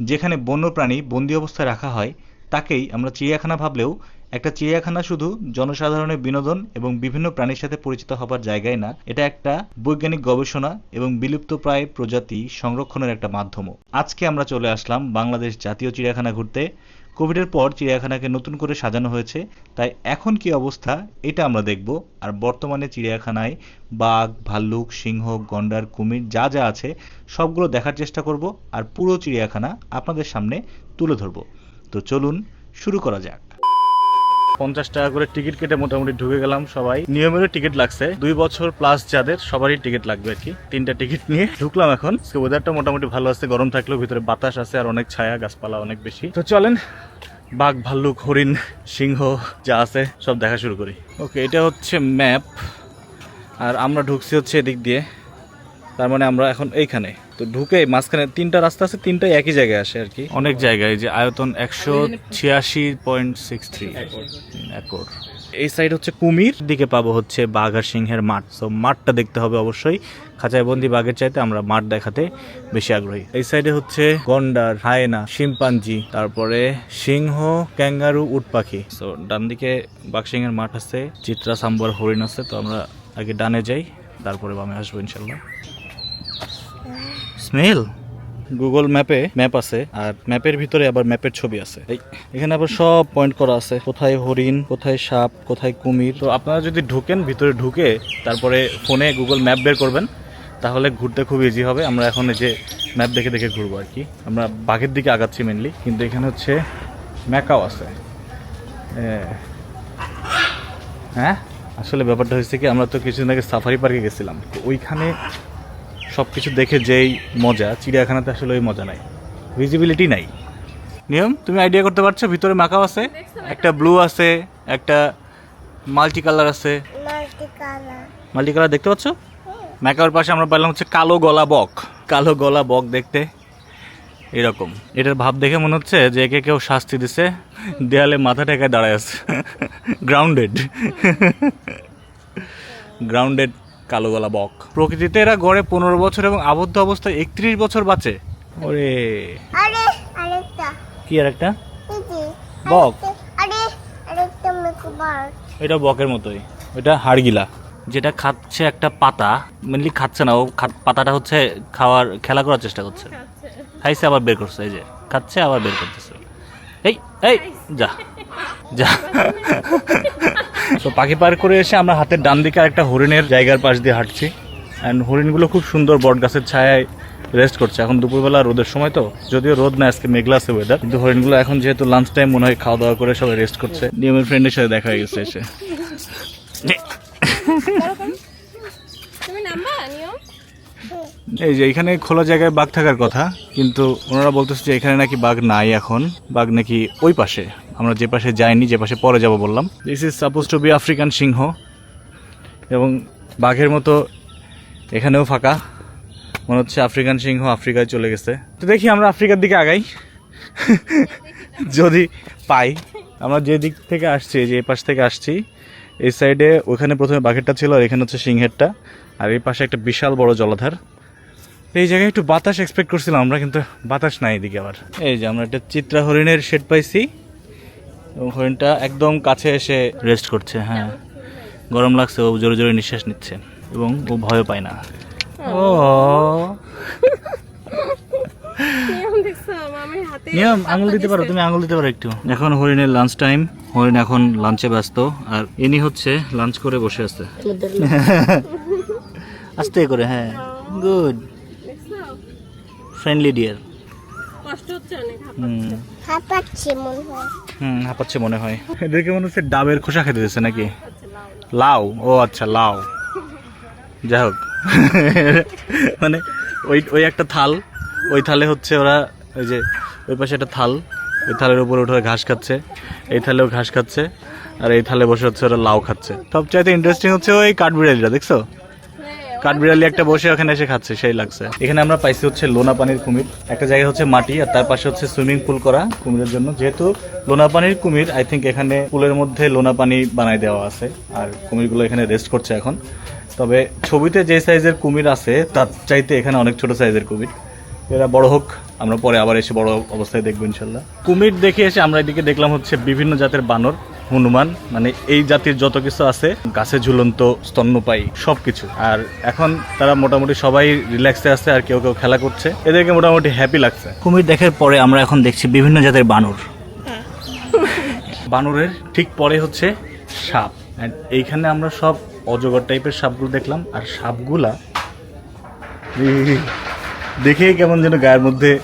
যেখানে বন্যপ্রাণী বন্দি অবস্থায় রাখা হয়, তাকেই আমরা চিড়িয়াখানা ভাবলেও একটা চিড়িয়াখানা শুধু জনসাধারণের বিনোদন এবং বিভিন্ন প্রাণীর সাথে পরিচিত হবার জায়গায় না, এটা একটা বৈজ্ঞানিক গবেষণা এবং বিলুপ্তপ্রায় প্রজাতি সংরক্ষণের একটা মাধ্যমও। আজকে আমরা চলে আসলাম বাংলাদেশ জাতীয় চিড়িয়াখানা ঘুরতে। কোভিডের পর চিড়িয়াখানাকে নতুন করে সাজানো হয়েছে, তাই এখন কি অবস্থা এটা আমরা দেখব। আর বর্তমানে চিড়িয়াখানায় বাঘ, ভাল্লুক, সিংহ, গন্ডার, কুমির যা যা আছে, সবগুলো দেখার চেষ্টা করব, আর পুরো চিড়িয়াখানা আপনাদের সামনে তুলে ধরব। তো চলুন শুরু করা যাক। পঞ্চাশ টাকা করে টিকিট কেটে মোটামুটি ঢুকে গেলাম সবাই। নিয়মেরও টিকিট লাগছে। দুই বছর প্লাস যাদের, সবারই টিকিট লাগবে আর কি। তিনটা টিকিট নিয়ে ঢুকলাম এখন। ওয়েদারটা মোটামুটি ভালো আছে, গরম থাকলেও ভিতরে বাতাস আছে আর অনেক ছায়া, গাছপালা অনেক বেশি। তো চলেন, বাঘ, ভাল্লুক, হরিণ, সিংহ যা আছে সব দেখা শুরু করি। ওকে এটা হচ্ছে ম্যাপ আর আমরা ঢুকছি হচ্ছে এদিক দিয়ে। তার মানে আমরা এখন এইখানে। তো ঢুকে মাঝখানে তিনটা রাস্তা আছে তিনটাই একই জায়গায় আসে আর কি। অনেক জায়গায় যে আয়তন একশো ছিয়াশি পয়েন্ট সিক্স থ্রি। একর। এই সাইড হচ্ছে কুমির। দিকে পাবো হচ্ছে বাঘ আর সিংহের মাঠ। তো মাঠটা দেখতে হবে অবশ্যই। খাঁচায় বন্দি বাঘের চাইতে আমরা মাঠ দেখাতে বেশি আগ্রহী। এই সাইডে হচ্ছে গন্ডার হায়না শিম্পাঞ্জি তারপরে সিংহ ক্যাঙ্গারু উট পাখি তো ডান দিকে বাঘ সিংহের মাঠ আছে চিত্রা সাম্বার হরিণ আছে। তো আমরা আগে ডানে যাই তারপরে বামে আসব ইনশাল্লাহ। স্মেল গুগল ম্যাপে ম্যাপ আছে, আর ম্যাপের ভিতরে আবার ম্যাপের ছবি আছে। এখানে আবার সব পয়েন্ট করা আছে। কোথায় হরিণ, কোথায় সাপ, কোথায় কুমির। তো আপনারা যদি ঢুকেন, ভিতরে ঢুকে তারপরে ফোনে গুগল ম্যাপ বের করবেন, তাহলে ঘুরতে খুব ইজি হবে। আমরা এখন এই যে ম্যাপ দেখে দেখে ঘুরবো আর কি। আমরা বাঘের দিকে আগাচ্ছি মেনলি কিন্তু এখানে হচ্ছে ম্যাকাও আছে। হ্যাঁ? আসলে ব্যাপারটা হয়েছে কি, আমরা তো কিছুদিন আগে সাফারি পার্কে গেছিলাম। ওইখানে সব কিছু দেখে যেই মজা চিড়িয়াখানাতে আসলে ওই মজা নাই। ভিজিবিলিটি নাই। নিয়ম তুমি আইডিয়া করতে পারছ ভিতরে মাকাও আছে একটা ব্লু আছে একটা মাল্টি কালার আছে। মাল্টি কালার দেখতে পাচ্ছ? ম্যাকাওর পাশে আমরা পাইলাম হচ্ছে কালো গলা বক। কালো গলা বক দেখতে এরকম। এটার ভাব দেখে মনে হচ্ছে যে একে কেউ শাস্তি দিছে দেয়ালে মাথা ঠেকায় দাঁড়ায় আছে। গ্রাউন্ডেড গ্রাউন্ডেড কালো গলা বক। প্রকৃতিতে এরা গড়ে পনেরো বছর এবং আবদ্ধ অবস্থায় একত্রিশ বছর বাঁচে। ওরে। কি আর একটা বক। এটা বকের মতোই। ওটা হাড়গিলা। যেটা খাচ্ছে একটা পাতা মেনলি খাচ্ছে না ও খা- পাতাটা হচ্ছে খাওয়ার খেলা করার চেষ্টা করছে। খাইছে আবার বের করছে এই যে। খাচ্ছে আবার বের করতেছে। এই এই যা। যা। তো পাখি পার করে এসে আমরা হাতের ডান দিকে একটা হরিণের জায়গার পাশ দিয়ে হাঁটছি। অ্যান্ড হরিণগুলো খুব সুন্দর বট গাছের ছায়ায় রেস্ট করছে। এখন দুপুরবেলা রোদের সময় তো, যদিও রোদ না, আজকে মেঘলা আছে ওয়েদার কিন্তু হরিণগুলো এখন যেহেতু লাঞ্চ টাইম মনে হয় খাওয়া দাওয়া করে সবাই রেস্ট করছে। নিয়মের ফ্রেন্ডের সাথে দেখা হয়ে গেছে এসে। এই যে এখানে খোলা জায়গায় বাঘ থাকার কথা, কিন্তু ওনারা বলতেছে যে এখানে নাকি বাঘ নাই এখন। বাঘ নাকি ওই পাশে। আমরা যে পাশে যাইনি, যে পাশে পরে যাব বললাম। This is suppose to be African সিংহ এবং বাঘের মতো এখানেও ফাঁকা। মনে হচ্ছে আফ্রিকান সিংহ আফ্রিকায় চলে গেছে। তো দেখি আমরা আফ্রিকার দিকে আগাই। যদি পাই। আমরা যে দিক থেকে আসছি, যে পাশ থেকে আসছি, এই সাইডে ওখানে প্রথমে বাঘেরটা ছিল আর এখানে হচ্ছে সিংহেরটা। আর এই পাশে একটা বিশাল বড় জলাধার। এই জায়গায় একটু বাতাস এক্সপেক্ট করছিলাম আমরা, কিন্তু বাতাস নাই এদিকে আবার। এই যে আমরা একটা চিত্রা হরিণের শেড পাইছি। এবং হরিণটা একদম কাছে এসে রেস্ট করছে হ্যাঁ। গরম লাগছে ও জোরে জোরে নিঃশ্বাস নিচ্ছে এবং ও ভয় পায় না। ও। নিয়ম আঙুল দিতে পারো তুমি আঙুল দিতে পারো একটু। এখন হরিণের লাঞ্চ টাইম হরিণ এখন লাঞ্চে ব্যস্ত আর ইনি হচ্ছে লাঞ্চ করে বসে আছে। আস্তে করে হ্যাঁ। গুড ফ্রেন্ডলি ডিয়ার কষ্ট হচ্ছে অনেক হাত হাঁপাচ্ছে মনে হয়। এদেরকে মনে হচ্ছে ডাবের খোসা খেতে দিচ্ছে নাকি? লাউ? ও আচ্ছা লাউ। যাই হোক। মানে ওই ওই একটা থাল, ওই থালে হচ্ছে ওরা ওই যে, ওই পাশে একটা থাল, ওই থালের উপরে উঠে ঘাস খাচ্ছে। এই থালেও ঘাস খাচ্ছে, আর এই থালে বসে হচ্ছে ওরা লাউ খাচ্ছে। সবচাইতে ইন্টারেস্টিং হচ্ছে ওই কাঠবিড়ালিটা দেখছ? কাঠবিড়ালি একটা বসে ওখানে এসে খাচ্ছে, সেই লাগছে। এখানে আমরা পাইছি হচ্ছে লোনা পানির কুমির। একটা জায়গা হচ্ছে মাটি, আর তার পাশে হচ্ছে সুইমিং পুল করা কুমিরের জন্য। যেহেতু লোনা পানির কুমির আই থিঙ্ক এখানে পুলের মধ্যে লোনা পানি বানাই দেওয়া আছে, আর কুমিরগুলো এখানে রেস্ট করছে এখন। তবে ছবিতে যে সাইজের কুমির আছে, তার চাইতে এখানে অনেক ছোট সাইজের কুমির। এরা বড় হোক, আমরা পরে আবার এসে বড় অবস্থায় দেখব ইনশাল্লাহ। কুমির দেখে এসে আমরা এদিকে দেখলাম হচ্ছে বিভিন্ন জাতের বানর। হনুমান মানে এই জাতির যত কিছু আছে গাছে ঝুলন্ত স্তন্যপায়ী সব কিছু আর এখন তারা মোটামুটি সবাই রিল্যাক্সে আছে আর কেউ কেউ খেলা করছে। এদেরকে মোটামুটি হ্যাপি লাগছে। কুমির দেখার পরে আমরা এখন দেখছি বিভিন্ন জাতের বানর। বানরের ঠিক পরে হচ্ছে সাপ। And এইখানে আমরা সব অজগর টাইপের সাপগুলো দেখলাম আর সাপগুলা দেখেই কেমন যেন গায়ের মধ্যে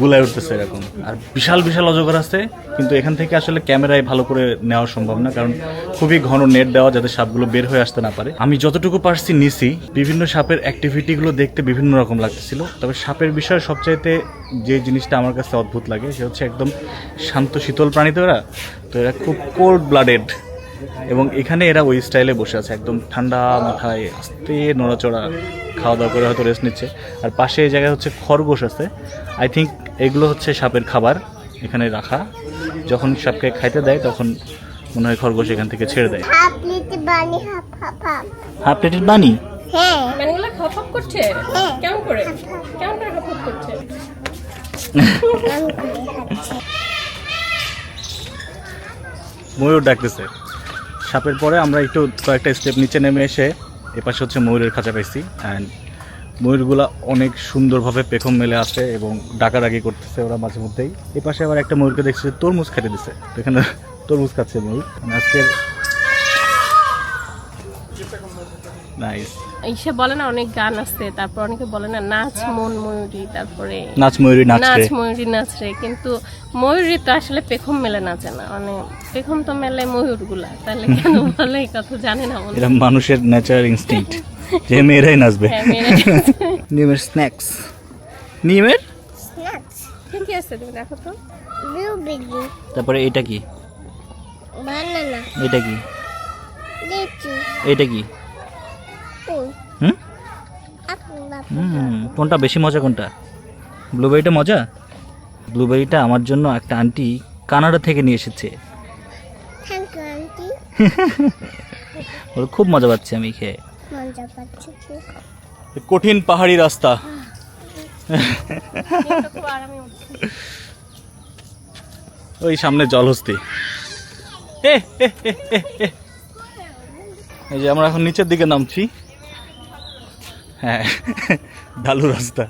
গুলায় উঠতেছে এরকম। আর বিশাল বিশাল অজগর আছে, কিন্তু এখান থেকে আসলে ক্যামেরায় ভালো করে নেওয়া সম্ভব না, কারণ খুবই ঘন নেট দেওয়া যাতে সাপগুলো বের হয়ে আসতে না পারে। আমি যতটুকু পারছি নিছি। বিভিন্ন সাপের অ্যাক্টিভিটিগুলো দেখতে বিভিন্ন রকম লাগতেছিল। তবে সাপের বিষয়ে সবচাইতে যে জিনিসটা আমার কাছে অদ্ভুত লাগে, সে হচ্ছে একদম শান্ত, শীতল প্রাণী তো এরা তো এরা খুব কোল্ড ব্লাডেড এবং এখানে এরা ওই স্টাইলে বসে আছে, একদম ঠান্ডা মাথায় আস্তে নড়াচড়া খাওয়া দাওয়া করে হয়তো রেস্ট নিচ্ছে। আর পাশে এই জায়গায় হচ্ছে খরগোশ আছে। আই থিঙ্ক এগুলো হচ্ছে সাপের খাবার এখানে রাখা। যখন সাপকে খাইতে দেয় তখন মনে হয় খরগোশ এখান থেকে ছেড়ে দেয়। হাফ লিটার বানি করছে। কেমন করে? কেমন করে করছে? ময়ূর ডাকতেছে। সাপের পরে আমরা একটু কয়েকটা স্টেপ নিচে নেমে এসে এপাশে হচ্ছে ময়ূরের খাঁচা পাইছি। অ্যান্ড ময়ূরগুলা অনেক সুন্দরভাবে পেখম মেলে আছে এবং ডাকাডাকি করতেছে ওরা মাঝে মধ্যেই। এপাশে আবার একটা ময়ূরকে দেখছি তরমুজ খেতে দিছে। এখানে তরমুজ খাচ্ছে ময়ূর। মানে আজকের নাইস সে বলে না অনেক গান আছে তারপর অনেকে বলে না নাচ মন ময়ূরী তারপরে নাচ ময়ূরী নাচ নাচ ময়ূরী নাচ রে। কিন্তু ময়ূরী তো আসলে পেখম মেলে নাচে না। মানে পেখম তো মেলে ময়ূরগুলা তাহলে কেন বলে এই কথা? জানে না মনে মানুষের ন্যাচারাল ইনস্টিংক্ট যে মেয়েরাই নাচবে। হ্যাঁ নিমের স্ন্যাক্স নিমের? স্ন্যাক্স ঠিকই আছে তুমি দেখো তো। ব্লুবেরি তারপরে এটা কি? বানানা এটা কি? লিচু এটা কি? হুম? হুম কোনটা বেশি মজা কোনটা? ব্লুবেরিটা মজা? ব্লুবেরিটা আমার জন্য একটা আন্টি কানাডা থেকে নিয়ে এসেছে। থ্যাংক ইউ আন্টি ওর খুব মজা পাচ্ছি আমি খেয়ে। কঠিন পাহাড়ি রাস্তা। ওই সামনে জলহস্তি। এই যে আমরা এখন নিচের দিকে নামছি। হ্যাঁ ঢালু রাস্তা।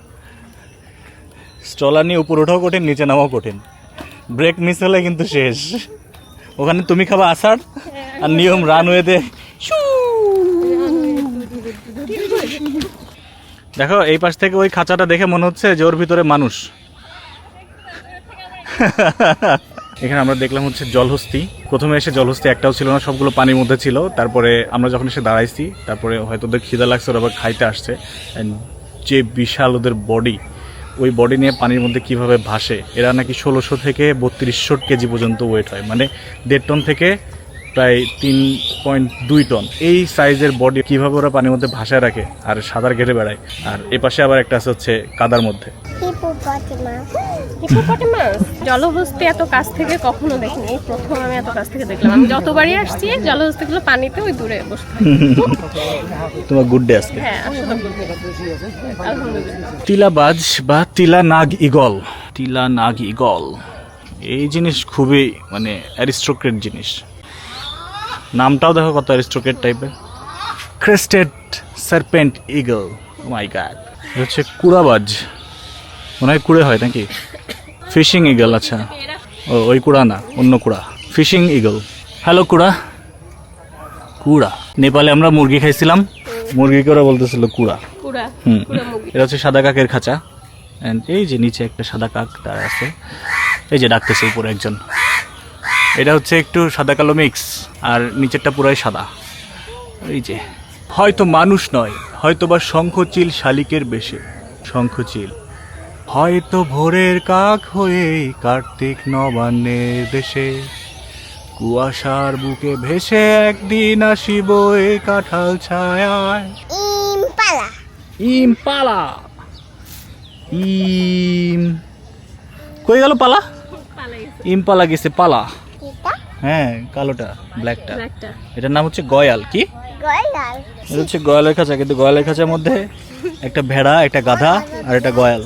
স্ট্রলার নিয়ে উপর ওঠাও কঠিন, নিচে নামাও কঠিন। ব্রেক মিস হলে কিন্তু শেষ। ওখানে তুমি খাবা আষাঢ় আর নিয়ম রানওয়েতে দেখো, এই পাশ থেকে ওই খাঁচাটা দেখে মনে হচ্ছে যে ওর ভিতরে মানুষ। এখানে আমরা দেখলাম হচ্ছে জলহস্তি। প্রথমে এসে জলহস্তি একটাও ছিল না, সবগুলো পানির মধ্যে ছিল। তারপরে আমরা যখন এসে দাঁড়াইছি, তারপরে হয়তো ওদের খিদা লাগছে, ওরা আবার খাইতে আসছে। যে বিশাল ওদের বডি ওই বডি নিয়ে পানির মধ্যে কীভাবে ভাসে, এরা নাকি ষোলোশো থেকে বত্রিশশো কেজি পর্যন্ত ওয়েট হয়। মানে দেড় টন থেকে প্রায় তিন পয়েন্ট দুই টন এই সাইজের বডি কীভাবে ওরা পানির মধ্যে ভাসায় রাখে আর সাঁতার কেটে বেড়ায়? আর এপাশে আবার একটা আছে হচ্ছে কাদার মধ্যে। হিপোপটেমাস হিপোপটেমাস জলহস্তি এত কাছ থেকে কখনো দেখিনি। এই প্রথম আমি এত কাছ থেকে দেখলাম। আমি যতবারই আসছি জলহস্তিগুলো পানিতে ওই দূরে বসে তোমার গুড ডে আজকে। হ্যাঁ আসলে আলহামদুলিল্লাহ। টিলাবাজ বা টিলা নাগ ইগল টিলা নাগ ইগল এই জিনিস খুবই মানে অ্যারিস্টোক্রেট জিনিস। নামটাও দেখো কত অ্যারিস্টোক্রেট টাইপের crested serpent eagle my god হচ্ছে কুড়াবাজ। মনে হয় কুড়ে হয় নাকি? ফিশিং ইগল আচ্ছা। ও ওই কুড়া না অন্য কুড়া। ফিশিং ইগল হ্যালো কুড়া। কুড়া। নেপালে আমরা মুরগি খাইছিলাম। মুরগিকে ওরা বলতেছিল কুড়া। হুম। এটা হচ্ছে সাদা কাকের খাঁচা। অ্যান্ড এই যে নিচে একটা সাদা কাক তার আছে। এই যে ডাকতেছে উপরে একজন। এটা হচ্ছে একটু সাদা কালো মিক্স আর নিচেরটা পুরাই সাদা। এই যে হয়তো মানুষ নয় হয়তো বা শঙ্খচিল শালিকের বেশে। শঙ্খচিল হয়তো ভোরের কাক হয়ে কার্তিক নবান্নের দেশে। কুয়াশার বুকে ভেসে একদিন আসিব এ কাঁঠাল ছায়ায়। ইমপালা। ইমপালা। ইম কই গেল পালা? ইমপালা গেছে পালা। হ্যাঁ কালোটা ব্ল্যাকটা এটার নাম হচ্ছে গয়াল কি? এটা হচ্ছে গয়ালের খাঁচা কিন্তু গয়ালের খাঁচার মধ্যে একটা ভেড়া একটা গাধা আর একটা গয়াল।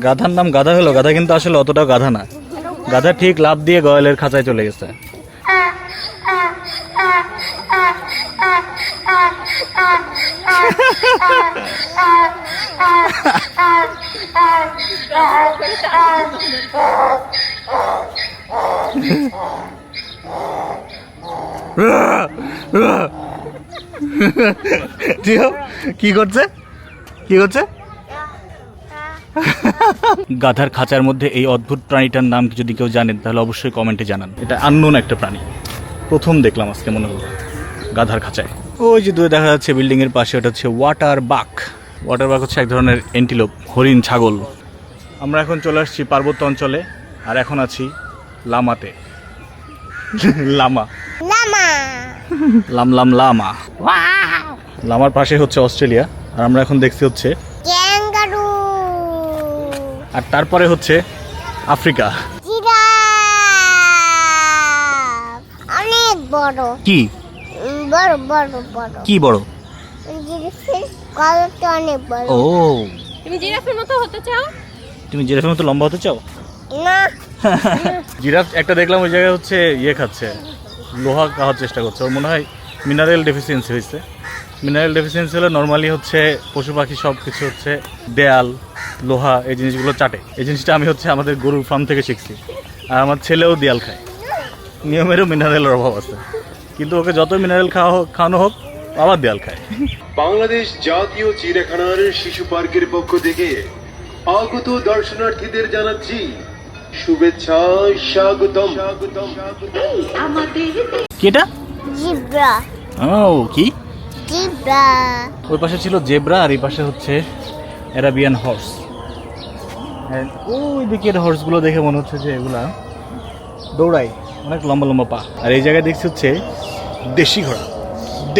গাধার নাম গাধা হলো গাধা কিন্তু আসলে অতটাও গাধা না। গাধা ঠিক লাভ দিয়ে গয়ালের খাঁচায় চলে গেছে। জিও, কি করছে? কি করছে? গাধার খাঁচার মধ্যে এই অদ্ভুত প্রাণীটার নাম যদি কেউ জানেন তাহলে অবশ্যই কমেন্টে জানান। এটা আননোন একটা প্রাণী। প্রথম দেখলাম আজকে মনে হলো গাধার খাঁচায়। ওই যে দূরে দেখা যাচ্ছে বিল্ডিং এর পাশে ওটা হচ্ছে ওয়াটার বাক ওয়াটার বাক হচ্ছে এক ধরনের এন্টিলোপ হরিণ ছাগল। আমরা এখন চলে আসছি পার্বত্য অঞ্চলে আর এখন আছি লামাতে। লামা। লামা। লাম লাম লামা। লামার পাশে হচ্ছে অস্ট্রেলিয়া আর আমরা এখন দেখছি হচ্ছে আর তারপরে হচ্ছে আফ্রিকা। অনেক বড়। কি? বড় বড় বড়। কি বড়? জিরাফের অনেক বড় ও। তুমি জিরাফের মতো হতে চাও? তুমি জিরাফের মতো লম্বা হতে চাও? না। জিরাফ একটা দেখলাম ওই জায়গায় হচ্ছে ইয়ে খাচ্ছে লোহা খাওয়ার চেষ্টা করছে। ওর মনে হয় মিনারেল ডেফিসিয়েন্সি হয়েছে। মিনারেল ডেফিসিয়েন্সি হলে নর্মালি হচ্ছে পশু পাখি সব কিছু হচ্ছে দেয়াল লোহা এই জিনিসগুলো চাটে। এই জিনিসটা আমি হচ্ছে আমাদের গরুর ফার্ম থেকে শিখছি। আর আমার ছেলেও দেয়াল খায়। নিয়মেরও মিনারেলের অভাব আছে। কিন্তু ওকে যত মিনারেল খাওয়া হোক খাওয়ানো হোক আবার দেয়াল খায়। বাংলাদেশ জাতীয় চিড়িয়াখানার শিশু পার্কের পক্ষ থেকে আগত দর্শনার্থীদের জানাচ্ছি শুভেচ্ছা স্বাগতম। স্বাগতম কি এটা জিব্রা। ও কি? জিব্রা। ওই পাশে ছিল জেব্রা আর এই পাশে হচ্ছে অ্যারাবিয়ান হর্স। ওই দিকের হর্সগুলো দেখে মনে হচ্ছে যে এগুলা দৌড়ায় অনেক লম্বা লম্বা পা। আর এই জায়গায় দেখছি হচ্ছে দেশি ঘোড়া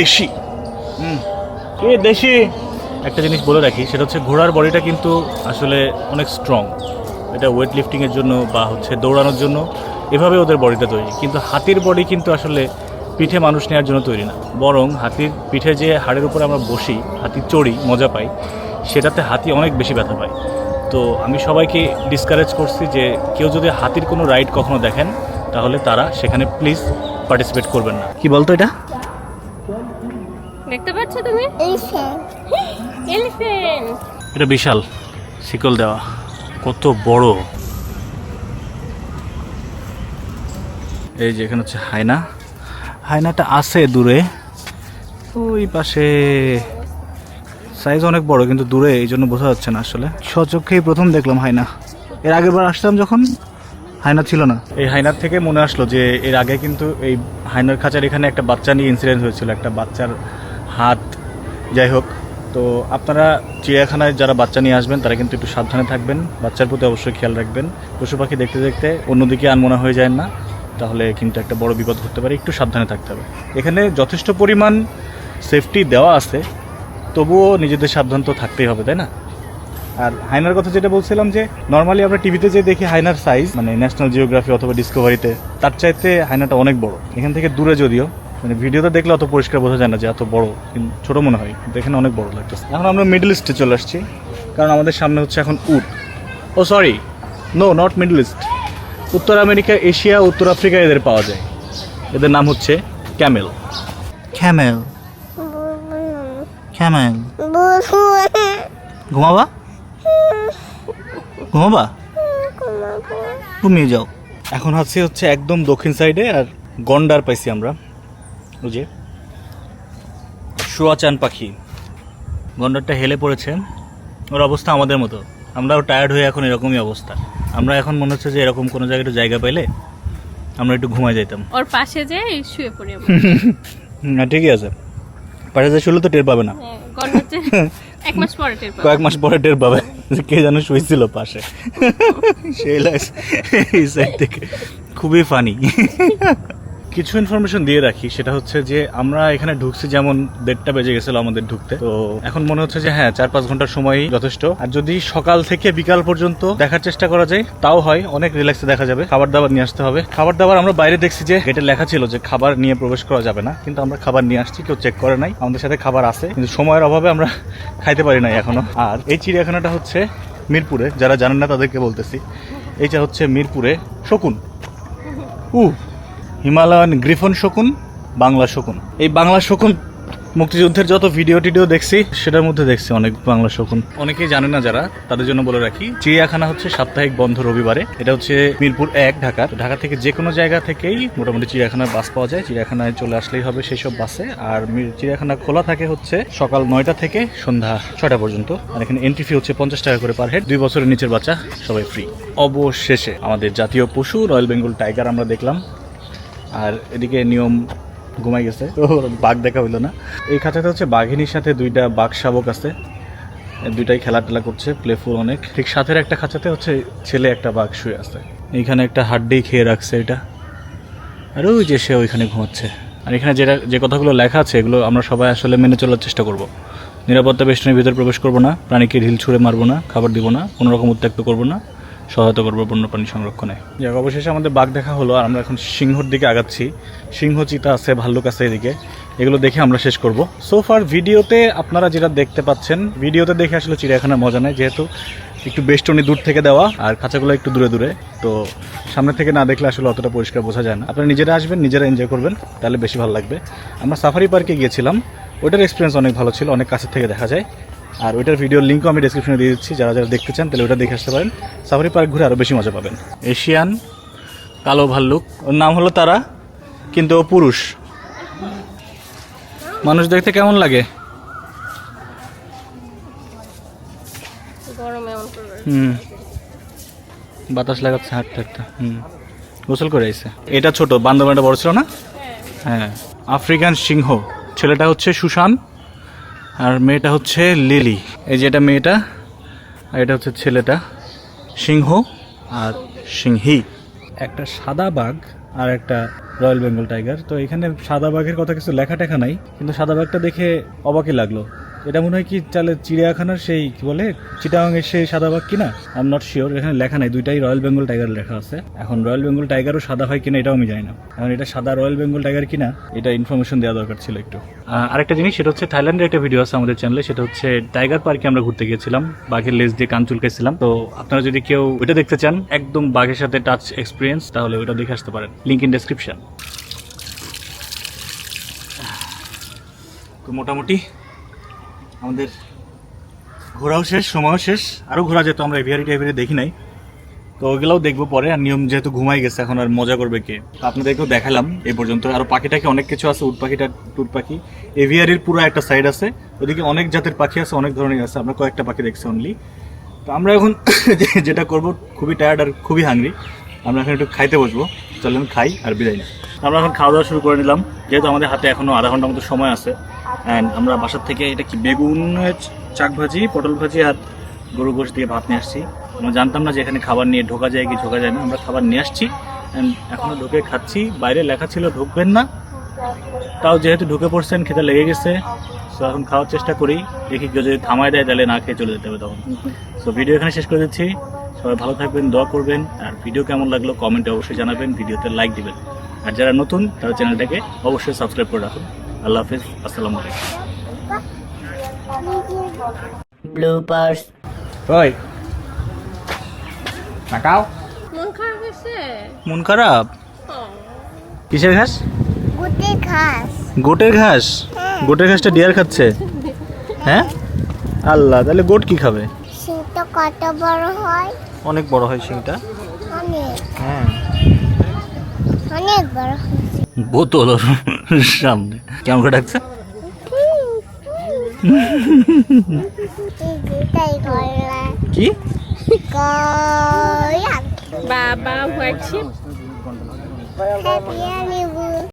দেশি। হুম। এ দেশি একটা জিনিস বলে রাখি, সেটা হচ্ছে ঘোড়ার বডিটা কিন্তু আসলে অনেক স্ট্রং এটা ওয়েট লিফটিংয়ের জন্য বা হচ্ছে দৌড়ানোর জন্য এভাবে ওদের বডিটা তৈরি। কিন্তু হাতির বডি কিন্তু আসলে পিঠে মানুষ নেওয়ার জন্য তৈরি না। বরং হাতির পিঠে যে হাড়ের উপরে আমরা বসি, হাতি চড়ি, মজা পাই, সেটাতে হাতি অনেক বেশি ব্যথা পায়। তো আমি সবাইকে ডিসকারেজ করছি যে কেউ যদি হাতির কোনো রাইড কখনো দেখেন, তাহলে তারা সেখানে প্লিজ পার্টিসিপেট করবেন না। কি বলতো এটা? দেখতে পাচ্ছ তুমি? এলিফ্যান্ট এলিফ্যান্ট এটা বিশাল। শিকল দেওয়া। কত বড়। এই যে এখানে হচ্ছে হায়না। হায়নাটা আছে দূরে। ওই পাশে। সাইজ অনেক বড় কিন্তু দূরে এই জন্য বোঝা যাচ্ছে না আসলে। সচক্ষেই প্রথম দেখলাম হায়না। এর আগের বার আসলাম যখন হায়না ছিল না। এই হায়নার থেকে মনে আসলো যে এর আগে কিন্তু এই হায়নার খাঁচার এখানে একটা বাচ্চা নিয়ে ইনসিডেন্ট হয়েছিল। একটা বাচ্চার হাত যাই হোক, তো আপনারা চিড়িয়াখানায় যারা বাচ্চা নিয়ে আসবেন, তারা কিন্তু একটু সাবধানে থাকবেন। বাচ্চার প্রতি অবশ্যই খেয়াল রাখবেন। পশু পাখি দেখতে দেখতে অন্যদিকে আনমনা হয়ে যায় না। তাহলে কিন্তু একটা বড় বিপদ ঘটতে পারে। একটু সাবধানে থাকতে হবে। এখানে যথেষ্ট পরিমাণ সেফটি দেওয়া আছে। তবুও নিজেদের সাবধান তো থাকতেই হবে, তাই না? আর হাইনার কথা যেটা বলছিলাম যে নর্মালি আমরা টিভিতে যে দেখি হাইনার সাইজ মানে ন্যাশনাল জিওগ্রাফি অথবা ডিসকভারিতে তার চাইতে হাইনাটা অনেক বড়। এখান থেকে দূরে যদিও মানে ভিডিওতে দেখলে অত পরিষ্কার বোঝা যায় না যে এত বড় কিন্তু ছোট মনে হয় এখানে অনেক বড় লাগতেছে। এখন আমরা মিডল ইস্টে চলে আসছি কারণ আমাদের সামনে হচ্ছে এখন উট। ও sorry no not Middle East উত্তর আমেরিকা এশিয়া উত্তর আফ্রিকা এদের পাওয়া যায়। এদের নাম হচ্ছে ক্যামেল ক্যামেল ক্যামেল ঘুমাবা? ঘুমাবা? ঘুমিয়ে যাও। এখন আছি হচ্ছে একদম দক্ষিণ সাইডে আর গন্ডার পাইছি আমরা। যে শুয়াচান পাখি। গন্ডারটা হেলে পড়েছে। ওর অবস্থা আমাদের মতো। আমরাও টায়ার্ড হয়ে এখন এরকমই অবস্থা। আমরা এখন মনে হচ্ছে যে এরকম কোনো জায়গায় একটু জায়গা পাইলে আমরা একটু ঘুমায় যেতাম ওর পাশে যে শুয়ে পড়ি। না ঠিকই আছে। পাশে যে শুলে তো টের পাবে না। হ্যাঁ, গন্ডার যে এক মাস পরে টের পাবো। কয়েক মাস পরে টের পাবে যে কে যেন শুয়েছিল পাশে। সেই লাগছে এই সাইড থেকে। খুবই ফানি কিছু ইনফরমেশন দিয়ে রাখি, সেটা হচ্ছে যে আমরা এখানে ঢুকছি যেমন দেড়টা বেজে গেছিল আমাদের ঢুকতে। তো এখন মনে হচ্ছে যে হ্যাঁ চার পাঁচ ঘণ্টার সময়ই যথেষ্ট। আর যদি সকাল থেকে বিকাল পর্যন্ত দেখার চেষ্টা করা যায়, তাও হয়, অনেক রিল্যাক্সে দেখা যাবে। খাবার দাবার নিয়ে আসতে হবে। খাবার দাবার আমরা বাইরে দেখছি যে গেটে লেখা ছিল যে খাবার নিয়ে প্রবেশ করা যাবে না। কিন্তু আমরা খাবার নিয়ে আসছি, কেউ চেক করে নাই। আমাদের সাথে খাবার আছে, কিন্তু সময়ের অভাবে আমরা খাইতে পারি নাই এখনও। আর এই চিড়িয়াখানাটা হচ্ছে মিরপুরে, যারা জানেন না তাদেরকে বলতেছি। এইটা হচ্ছে মিরপুরে শকুন। উ হিমালয়ান গ্রিফন শকুন, বাংলা শকুন। এই বাংলা শকুন মুক্তিযুদ্ধের যত ভিডিও টিডিও দেখছি, সেটার মধ্যে দেখছি অনেক বাংলা শকুন। অনেকেই জানে না যারা, তাদের জন্য বলে রাখি, চিড়িয়াখানা হচ্ছে সাপ্তাহিক বন্ধ রবিবারে। এটা হচ্ছে মিরপুর এক ঢাকা ঢাকা থেকে যে কোনো জায়গা থেকেই মোটামুটি চিড়িয়াখানার বাস পাওয়া যায়। চিড়িয়াখানায় চলে আসলেই হবে সেই সব বাসে। আর চিড়িয়াখানা খোলা থাকে হচ্ছে সকাল নয়টা থেকে সন্ধ্যা ছয়টা পর্যন্ত। আর এখানে এন্ট্রি ফি হচ্ছে পঞ্চাশ টাকা করে পার হেড দুই বছরের নিচের বাচ্চা, সবাই ফ্রি অবশেষে আমাদের জাতীয় পশু রয়্যাল বেঙ্গল টাইগার আমরা দেখলাম। আর এদিকে নিয়ম ঘুমাই গেছে। তো বাঘ দেখা হইল না। এই খাঁচাতে হচ্ছে বাঘিনীর সাথে দুইটা বাঘ শাবক আছে। দুইটাই খেলা টেলা করছে প্লেফুল অনেক। ঠিক সাথের একটা খাঁচাতে হচ্ছে ছেলে একটা বাঘ শুয়ে আছে। এইখানে একটা হাড্ডি খেয়ে রাখছে এটা। আর ওই যে সে ওইখানে ঘুমাচ্ছে। আর এখানে যেটা যে কথাগুলো লেখা আছে এগুলো আমরা সবাই আসলে মেনে চলার চেষ্টা করব। নিরাপত্তা বেষ্টনের ভিতরে প্রবেশ করব না প্রাণীকে ঢিল ছুঁড়ে মারবো না খাবার দিব না কোনো রকম উত্ত্যক্ত করব না। সহায়তা করব বন্যপ্রাণী সংরক্ষণে। যাক, অবশেষে আমাদের বাঘ দেখা হলো আর আমরা এখন সিংহর দিকে আগাচ্ছি। সিংহ, চিতা আছে, ভাল্লুক আছে এদিকে। এগুলো দেখে আমরা শেষ করব। সো ফার ভিডিওতে আপনারা যেটা দেখতে পাচ্ছেন, ভিডিওতে দেখে আসলে চিড়িয়াখানার মজা নেই, যেহেতু একটু বেষ্টনী দূর থেকে দেওয়া আর খাঁচাগুলো একটু দূরে দূরে। তো সামনে থেকে না দেখলে আসলে অতটা পরিষ্কার বোঝা যায় না। আপনারা নিজেরা আসবেন, নিজেরা এনজয় করবেন, তাহলে বেশি ভালো লাগবে। আমরা সাফারি পার্কে গিয়েছিলাম। ওইটার এক্সপিরিয়েন্স অনেক ভালো ছিল, অনেক কাছে থেকে দেখা যায়। আর ওইটার ভিডিওর লিঙ্কও আমি ডিসক্রিপশনে দিয়ে দিচ্ছি যারা যারা দেখতে চান তাহলে ওটা দেখে আসতে পারেন। সাফারি পার্ক ঘুরে আরও বেশি মজা পাবেন। এশিয়ান কালো ভাল্লুক ওর নাম হলো তারা কিন্তু ও পুরুষ। মানুষ দেখতে কেমন লাগে? হুম। বাতাস লাগাচ্ছে হাঁটতে হাঁটতে হুম। গোসল করে আইছে। এটা ছোট বান্দরবানটা বড় ছিল না? হ্যাঁ। আফ্রিকান সিংহ ছেলেটা হচ্ছে সুশান। আর মেয়েটা হচ্ছে লিলি। এই যে এটা মেয়েটা, আর এটা হচ্ছে ছেলেটা। সিংহ আর সিংহি। একটা সাদা বাঘ আর একটা রয়্যাল বেঙ্গল টাইগার। তো এখানে সাদা বাঘের কথা কিছু লেখা টেখা নাই, কিন্তু সাদা বাঘটা দেখে অবাকই লাগল। এটা মনে হয় কি চালে চিড়িয়াখানার সেই, কি বলে, চিটাগাংয়ের সেই সাদা বাঘ কিনা? আই এম নট শিওর এখানে লেখা নাই, দুইটাই রয়্যাল বেঙ্গল টাইগার লেখা আছে। এখন রয়্যাল বেঙ্গল টাইগারও সাদা হয় কিনা এটাও আমি জানি না। এখন এটা সাদা রয়্যাল বেঙ্গল টাইগার কিনা, এটা ইনফরমেশন দেওয়া দরকার ছিল একটু। আরেকটা জিনিস, সেটা হচ্ছে থাইল্যান্ডের একটা ভিডিও আছে আমাদের চ্যানেলে সেটা হচ্ছে টাইগার পার্কে আমরা ঘুরতে গিয়েছিলাম, বাঘের লেজ দিয়ে কান চুলকেছিলাম তো আপনারা যদি কেউ ওইটা দেখতে চান, একদম বাঘের সাথে টাচ এক্সপিরিয়েন্স তাহলে ওইটা দেখে আসতে পারেন। লিঙ্ক ইন ডেসক্রিপশন তো মোটামুটি আমাদের ঘোরাও শেষ, সময়ও শেষ। আরও ঘোরা যেত, আমরা এভিয়ারি টাইভিয়ারি দেখি নাই। তো ওইগুলোও দেখব পরে, আর নিয়ম যেহেতু ঘুমাই গেছে, এখন আর মজা করবে কে? তো আপনাদেরকেও দেখালাম এই পর্যন্ত। আরও পাখিটাকে অনেক কিছু আছে, উট পাখিটা, টুট পাখি। এভিয়ারির পুরো একটা সাইড আছে, ওদিকে অনেক জাতের পাখি আছে, অনেক ধরনের আছে, আমরা কয়েকটা পাখি দেখছি অনলি তো আমরা এখন যেটা করব, খুবই টায়ার্ড আর খুবই হাংরি আমরা এখন একটু খাইতে বসবো। চলেন খাই আর বিদায় নিই। আমরা এখন খাওয়া দাওয়া শুরু করে নিলাম। যেহেতু আমাদের হাতে এখনও আধা ঘণ্টার মতো সময় আছে অ্যান্ড আমরা বাসার থেকে এটা কি বেগুন, চাক ভাজি, পটল ভাজি আর গরু গোশ দিয়ে ভাত নিয়ে আসছি। আমরা জানতাম না যে এখানে খাবার নিয়ে ঢোকা যায় কি ঢোকা যায় না। আমরা খাবার নিয়ে আসছি। অ্যান্ড এখনও ঢুকে খাচ্ছি। বাইরে লেখা ছিল ঢুকবেন না। তাও যেহেতু ঢুকে পড়ছেন, খেতে লেগে গেছে। তো এখন খাওয়ার চেষ্টা করি। দেখি কেউ যদি থামায় দেয়, তাহলে না খেয়ে চলে যেতে হবে তখন। সো ভিডিও এখানে শেষ করে দিচ্ছি। সবাই ভালো থাকবেন, দোয়া করবেন। আর ভিডিও কেমন লাগল কমেন্টে অবশ্যই জানাবেন। ভিডিওতে লাইক দিবেন। আর যারা নতুন, তারা চ্যানেলটাকে অবশ্যই সাবস্ক্রাইব করে রাখুন। আল্লাহ হাফিজ আসসালামু আলাইকুম। Bloopers ওই। তাকাও। মন খারাপ হয়েছে? মন খারাপ? কিসের ঘাস? গুটি ঘাস। গোটের ঘাস? গোটের ঘাসটা ডিয়ার খাচ্ছে? হ্যাঁ? আল্লাহ তাহলে গোট কি খাবে? সেটা কত বড় হয়? অনেক বড় হয় শিংটা অনেক। হ্যাঁ। অনেক বড় হয়। বোতল ওর সামনে। কেমন করে ডাকছে? কি? বাবা হয়েছে। Happy anniversary